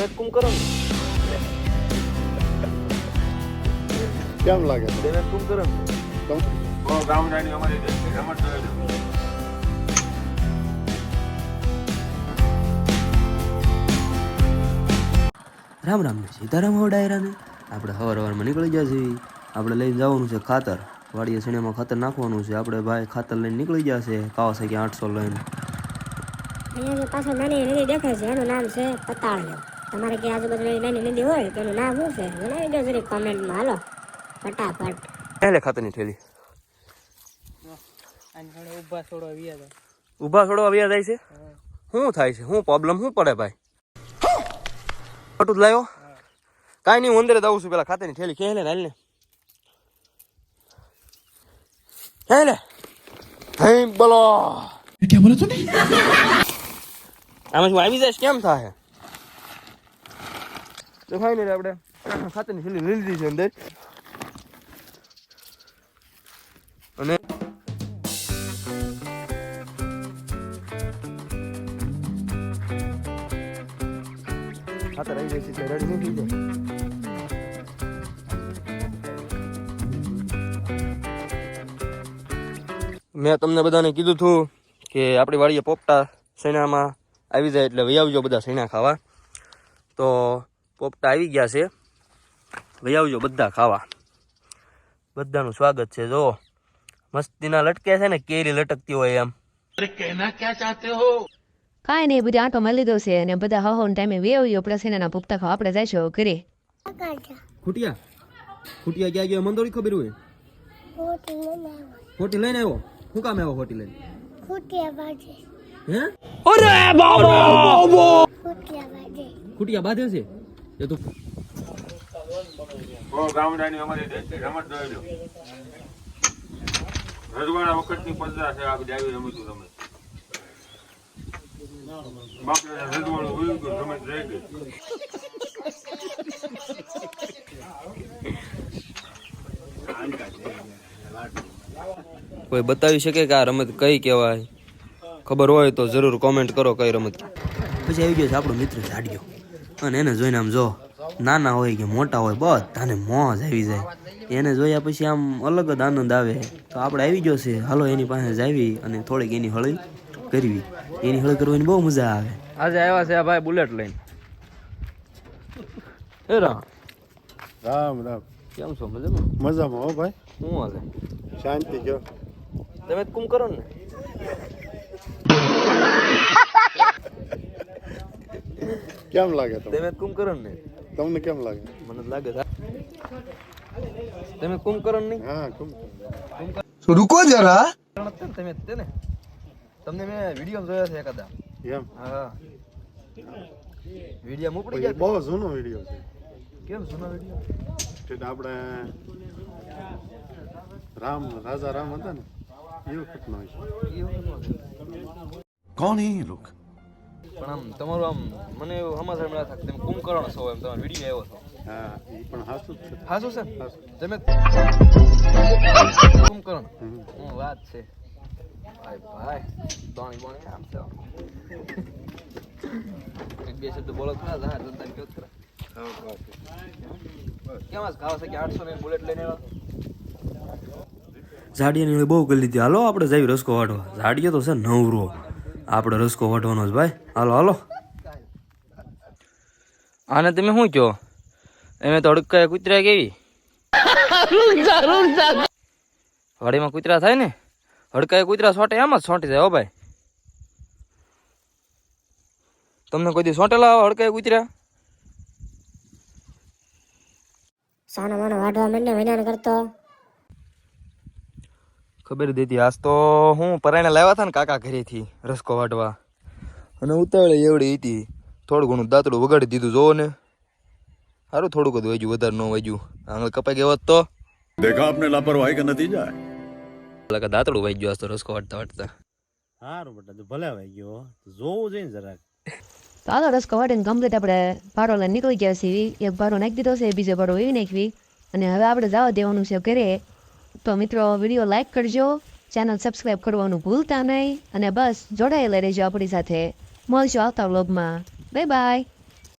તમે કુમ કરો? ને કેમ લાગે તમે કુમ કરો? ને ગામ રાણી અમારી રમત રામ રામ સીતારામ હો ડાયરાને. આપણે હવાર હવારમાં નીકળી જશે છીએ. આપણે લઈને જવાનું છે ખાતર. વાડીએ સણિયામાં ખાતર નાખવાનું છે. આપણે ભાઈ ખાતર લઈને નીકળી ગયા છે કાવાસાકી આઠસો લઈને. અહીંયા પાછળ નાની દેખાય છે એનું નામ છે પતાળિયો. તમારે કે આજુબાજુ નાની નદી હોય તો એનું નામ શું છે? જણાવી દો જરી કોમેન્ટમાં હાલો ફટાફટ. પહેલે ખાતરની થેલી? ઊભા છોડવા વ્યા હતા ઊભા છોડવા વ્યા જાય છે? શું થાય છે? શું પ્રોબ્લેમ શું પડે ભાઈ? ખોટું જ લાવ્યો કાંઈ નહીં હું અંદર દઉં છું. પેલા ખાતરની થેલી કે લે હાલ ને ક્યાં લે હઈ બોલો. આમાં શું આવી જાય કેમ થાય? તો ફાઇનલી આપણે. ખાતરની છેલ્લી લઈ લીધી છે અંદર. અને ખાતર આવી જાય છે રેડી નહીં જાય. મેં તમને બધાને કીધું હતું કે આપણી વાડીએ પોપટા સૈણામાં આવી જાય એટલે વહી આવજો બધા સૈણા ખાવા. તો પોપટા આવી ગયા છે. ભાઈ આવજો બધા ખાવા. બધાનું સ્વાગત છે જો મસ્તીના લટકે છે ને કેરી લટકતી હોય એમ. કાંઈ નહીં બધી આંટો મળી લીધો છે અને બધા હહો ટાઈમે વેવ્યો પ્લસ એના પુખ્તા ખાવા આપણે છે ઘરે. ખૂટિયા? ખૂટિયા ક્યાં ગયો? મને ખબર હોય? હોટી લઈને આવ્યો. શું કામ આવ્યો હોટી લઈને? હે? ખૂટિયા બાજે છે? એ તો ગામડાની અમારી રમત રજવાડા વખતની પંદર છે આ બધી આવી રમતું. તમે રજવાડું રમત રહી ગઈ. કોઈ બતાવી શકે કે આ રમત કઈ કહેવાય? ખબર હોય તો જરૂર કોમેન્ટ કરો કઈ રમત. પછી આવી ગયો છે આપણો મિત્ર જાડિયો. અને એને જોઈને આમ જો નાના હોય કે મોટા હોય બધાને મોજ આવી જાય. એને જોયા પછી આમ અલગ જ આનંદ આવે. તો આપણે આવી ગયો છે. હાલો એની પાસે જાવી અને થોડીક એની હળી કરવી. એની હળી કરવાની બહુ મજા આવે. આજે આવ્યા છે આ ભાઈ બુલેટ લઈને. હે રામ. રામ રામ. કેમ છો? મજામાં? મજામાં હો ભાઈ. શું હાલે? શાંતિ જો. તમે કુમ કરો ને. કેમ લાગે તમે કુંભકરણ ને તમને કેમ લાગે? મને લાગે તમે કુંભકરણ નહીં હા કુંભકરણ. રૂકો જરા. તમે તે ને? તમને મેં વીડિયો જોયા છે એકાદા. એમ? હા. વીડિયો મોકલી ગયા બહુ જૂનો વીડિયો છે. કેમ જૂનો વીડિયો? તે આપણે રામ રાજા રામ હતા ને એ વખતનો કોણ એ લોકો? પણ આમ તમારું આમ મને એવું સમાચાર મળ્યા થાય કે તમે કુંભકરણ છો એમ તમારો વીડિયો આવ્યો છો હા એ પણ સાચું છે. હાચું છે? તમે કુંભકરણ? હું વાત છે. ભાઈ ભાઈ દોણી બોણી આમ છે. એક બે શબ્દ બોલો ખરા જા જનતાને કહો ખરા. કેમ આજ છે કે આઠસો ને બુલેટ લઈને ઝાડિયાની બહુ ગલી લીધી હાલો આપણે જઈ રસ્કો વાટવા ઝાડિયો તો છે નવરો. આપણે રસકો વાટવાનો જ ભાઈ. હાલો હાલો. આને તમે શું કહો? એમે તો હડકાય કૂતરા કેવી? વાડીમાં કૂતરા થાય ને? હડકાય કૂતરા સોટે આમ જ સોંટી જાય હો ભાઈ. તમને કોઈ દી સોંટેલા હડકાય કૂતરા? સાનો માનો વાઢવા માંડે વૈનાન કરતો. ખબર દીધી. આજ તો હું પરાણે લાવ્યા હતા ને કાકા ઘરેથી રસકો વાટવા. અને ઉતાવળે એવડી હતી. થોડું ઘણું દાંતડું વગાડી દીધું જોવો ને. સારું થોડુંક જ વાગ્યું વધારે ન વાગ્યું. આંગળ કપાઈ ગયો તો. દેખા આપને લાપરવાહી કે નતીજા લાગે દાંતડું વાગી ગયું આજ તો રસકો વાટતા વાટતા. સારું બેટા ભલે વાગી ગયો જોવું જોઈએ જરાક. તો આનો રસ કવાટીને કમ્પ્લીટ આપણે ભાડો લઈને નીકળી ગયા છીએ. એક ભાડો નાખી દીધો છે બીજો ભાડો એવી નાખવી. અને હવે આપણે જવા દેવાનું છે ઘરે. તો મિત્રો, વીડિયો લાઈક કરજો ચેનલ સબસ્ક્રાઈબ કરવાનું ભૂલતા નહીં, અને બસ જોડાયેલા રહેજો આપણી સાથે. મળજો આવતા વ્લોગમાં બાય બાય